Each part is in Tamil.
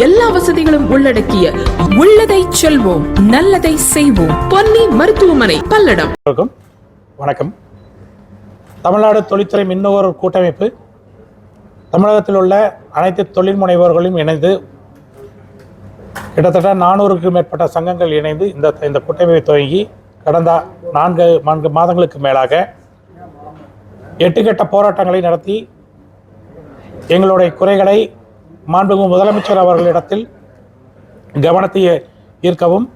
எல்லா வசதிகளும் உள்ளடக்கிய உள்ளதை செல்வோம் நல்லதை செய்வோம். பொன்னி மருத்துவமனை பல்லடம். அனைவருக்கும் வணக்கம். தமிழ்நாடு தொழில்துறை மின்னோர் கூட்டமைப்பு. தமிழகத்தில் உள்ள அனைத்து தொழில் முனைவோர்களும் இணைந்து கிட்டத்தட்ட நானூறுக்கும் மேற்பட்ட சங்கங்கள் இணைந்து இந்த இந்த கூட்டமைப்பை துவங்கி கடந்த நான்கு நான்கு மாதங்களுக்கு மேலாக எட்டு கட்ட போராட்டங்களை நடத்தி எங்களுடைய குறைகளை மாண்புமிகு முதலமைச்சர் அவர்களிடத்தில் கவனத்தை ஈர்க்கவும்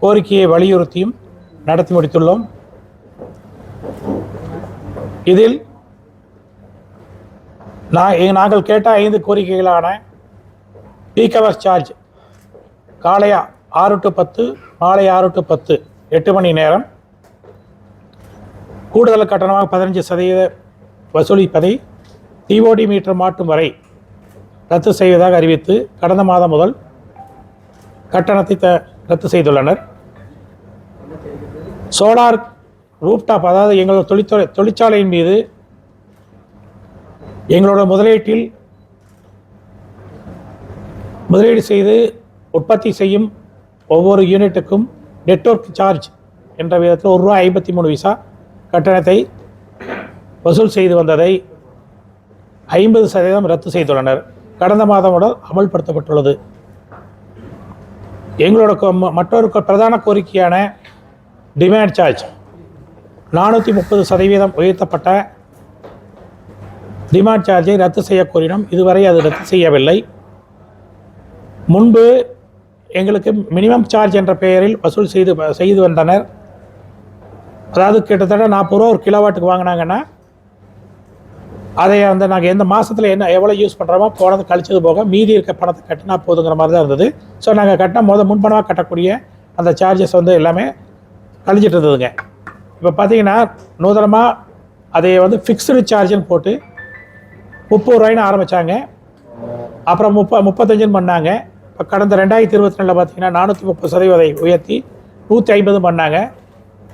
கோரிக்கையை வலியுறுத்தியும் நடத்தி முடித்துள்ளோம். இதில் நான் நாங்கள் கேட்ட ஐந்து கோரிக்கைகளான பீக் சார்ஜ் காலை ஆறு டு பத்து மாலை ஆறு டு பத்து எட்டு மணி நேரம். கூடுதல் கட்டணமாக பதினஞ்சு சதவீத வசூலிப்பதை டிஓடி மீட்டர் மாட்டும் வரை ரத்து செய்வதாக அறிவித்து கடந்த மாதம் முதல் கட்டணத்தை த ரத்து செய்துள்ளனர். சோலார் ரூப்டாப் அதாவது எங்களோட தொழிற்துறை தொழிற்சாலையின் மீது எங்களோட முதலீட்டில் முதலீடு செய்து உற்பத்தி செய்யும் ஒவ்வொரு யூனிட்டுக்கும் நெட்வொர்க் சார்ஜ் என்ற விதத்தில் ஒரு ரூபாய் ஐம்பத்தி மூணு விசா கட்டணத்தை வசூல் செய்து வந்ததை ஐம்பது சதவீதம் ரத்து செய்துள்ளனர். கடந்த மாதம் முதல் அமல்படுத்தப்பட்டுள்ளது. எங்களோட மற்றொரு பிரதான கோரிக்கையான டிமாண்ட் சார்ஜ் நானூற்றி முப்பது சதவீதம் உயர்த்தப்பட்ட டிமாண்ட் சார்ஜை ரத்து செய்ய கோரினோம். இதுவரை அது ரத்து செய்யவில்லை. முன்பு எங்களுக்கு மினிமம் சார்ஜ் என்ற பெயரில் வசூல் செய்து செய்து வந்தனர். அதாவது கிட்டத்தட்ட நாற்பது ரூபா ஒரு கிலோவாட்டுக்கு வாங்கினாங்கன்னா அதை வந்து நாங்கள் எந்த மாதத்தில் என்ன எவ்வளோ யூஸ் பண்ணுறோமோ போனது கழிச்சது போக மீதி இருக்க பணத்தை கட்டினா போதுங்கிற மாதிரி தான் இருந்தது. ஸோ நாங்கள் கட்டின முதல் முன்பணமாக கட்டக்கூடிய அந்த சார்ஜஸ் வந்து எல்லாமே கழிச்சிட்டு இருந்ததுங்க. இப்போ பார்த்தீங்கன்னா நூதனமாக அதை வந்து ஃபிக்ஸ்டு சார்ஜ்னு போட்டு முப்பது ரூபாய்னு ஆரம்பித்தாங்க அப்புறம் முப்ப முப்பத்தஞ்சுன்னு பண்ணாங்க. இப்போ கடந்த ரெண்டாயிரத்தி இருபத்தி ரெண்டில் பார்த்தீங்கன்னா நானூற்றி முப்பது சதவீதத்தை உயர்த்தி நூற்றி ஐம்பது பண்ணாங்க.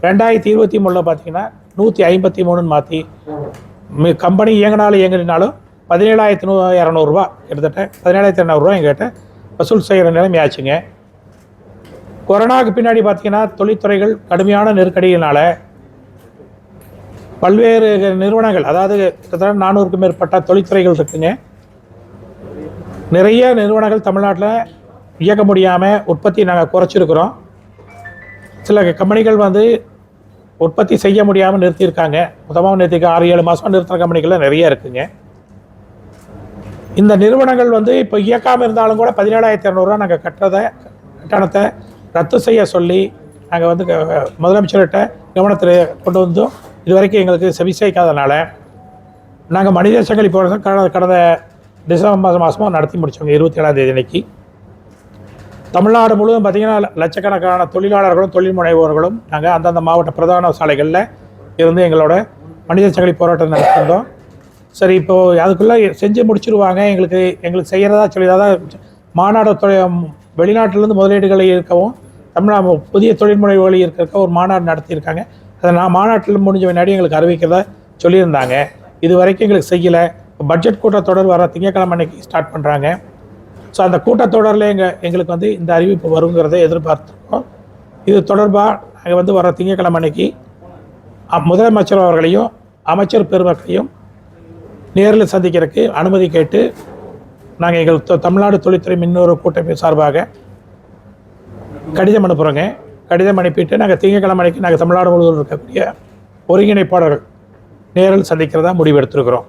ரெண்டாயிரத்தி இருபத்தி மூணில் பார்த்தீங்கன்னா நூற்றி ஐம்பத்தி மூணுன்னு மாற்றி கம்பெனி இயங்கினாலும் இயங்கினாலும் பதினேழாயிரத்தி நூ இரநூறுவா கிட்டத்தட்ட பதினேழாயிரத்தி இரநூறுவா எங்கிட்ட வசூல் செய்கிற நிலைமை ஆச்சுங்க. கொரோனாவுக்கு பின்னாடி பார்த்தீங்கன்னா தொழில்துறைகள் கடுமையான நெருக்கடியினால் பல்வேறு நிறுவனங்கள் அதாவது கிட்டத்தட்ட நானூறுக்கும் மேற்பட்ட தொழில்துறைகள் இருக்குங்க. நிறைய நிறுவனங்கள் தமிழ்நாட்டில் இயக்க முடியாமல் உற்பத்தி நாங்கள் குறைச்சிருக்கிறோம். சில கம்பெனிகள் வந்து உற்பத்தி செய்ய முடியாமல் நிறுத்தியிருக்காங்க. மொத்தமாக நிறுத்திக்க ஆறு ஏழு மாதம் நிறுத்துகிற கம்பெனிகள்லாம் நிறைய இருக்குங்க. இந்த நிறுவனங்கள் வந்து இப்போ இயக்காமல் இருந்தாலும் கூட பதினேழாயிரத்தி இரநூறுவா நாங்கள் கட்டுறதை கட்டணத்தை ரத்து செய்ய சொல்லி நாங்கள் வந்து க- முதலமைச்சர்கிட்ட கவனத்தில் கொண்டு வந்தோம். இது வரைக்கும் எங்களுக்கு செவிசாய்க்காதனால நாங்கள் மனித சங்கிலி போராட்டம் கடந்த கடந்த டிசம்பர் மாதம் மாதமாக நடத்தி முடித்தோங்க இருபத்தி ஏழாம் தேதி அன்னைக்கு. தமிழ்நாடு முழுவதும் பார்த்திங்கன்னா லட்சக்கணக்கான தொழிலாளர்களும் தொழில் முனைவோர்களும் நாங்கள் அந்தந்த மாவட்ட பிரதான சாலைகளில் இருந்து எங்களோட மனித சங்கிலி போராட்டம் நடத்திருந்தோம். சரி இப்போது அதுக்குள்ளே செஞ்சு முடிச்சிருவாங்க. எங்களுக்கு எங்களுக்கு செய்கிறதா சொல்லி மாநாடு வெளிநாட்டிலேருந்து முதலீடுகளை இருக்கவும் தமிழ்நாடு புதிய தொழில் முனைவோர்களை இருக்க ஒரு மாநாடு நடத்தியிருக்காங்க. அதை நான் மாநாட்டில் முடிஞ்ச பின்னாடி எங்களுக்கு அறிவிக்கிறதா சொல்லியிருந்தாங்க. இது வரைக்கும் எங்களுக்கு செய்யலை. பட்ஜெட் கூட்டத்தொடர் வர திங்கட்கிழமை அன்னைக்கு ஸ்டார்ட் பண்ணுறாங்க ஸோ அந்த கூட்டத்தொடரில் எங்கள் எங்களுக்கு வந்து இந்த அறிவிப்பு வருங்கிறதை எதிர்பார்த்துருக்கோம். இது தொடர்பாக நாங்கள் வந்து வர திங்கக்கிழமை அன்னைக்கு முதலமைச்சர் அவர்களையும் அமைச்சர் பெருமக்களையும் நேரில் சந்திக்கிறதுக்கு அனுமதி கேட்டு நாங்கள் எங்கள் தமிழ்நாடு தொழில்துறை மின்னோரு கூட்டமைப்பு சார்பாக கடிதம் அனுப்புகிறோங்க கடிதம் அனுப்பிட்டு நாங்கள் திங்கக்கிழமை அன்னைக்கு நாங்கள் தமிழ்நாடு முழுவதும் இருக்கக்கூடிய ஒருங்கிணைப்பாளர்கள் நேரில் சந்திக்கிறதா முடிவெடுத்திருக்கிறோம்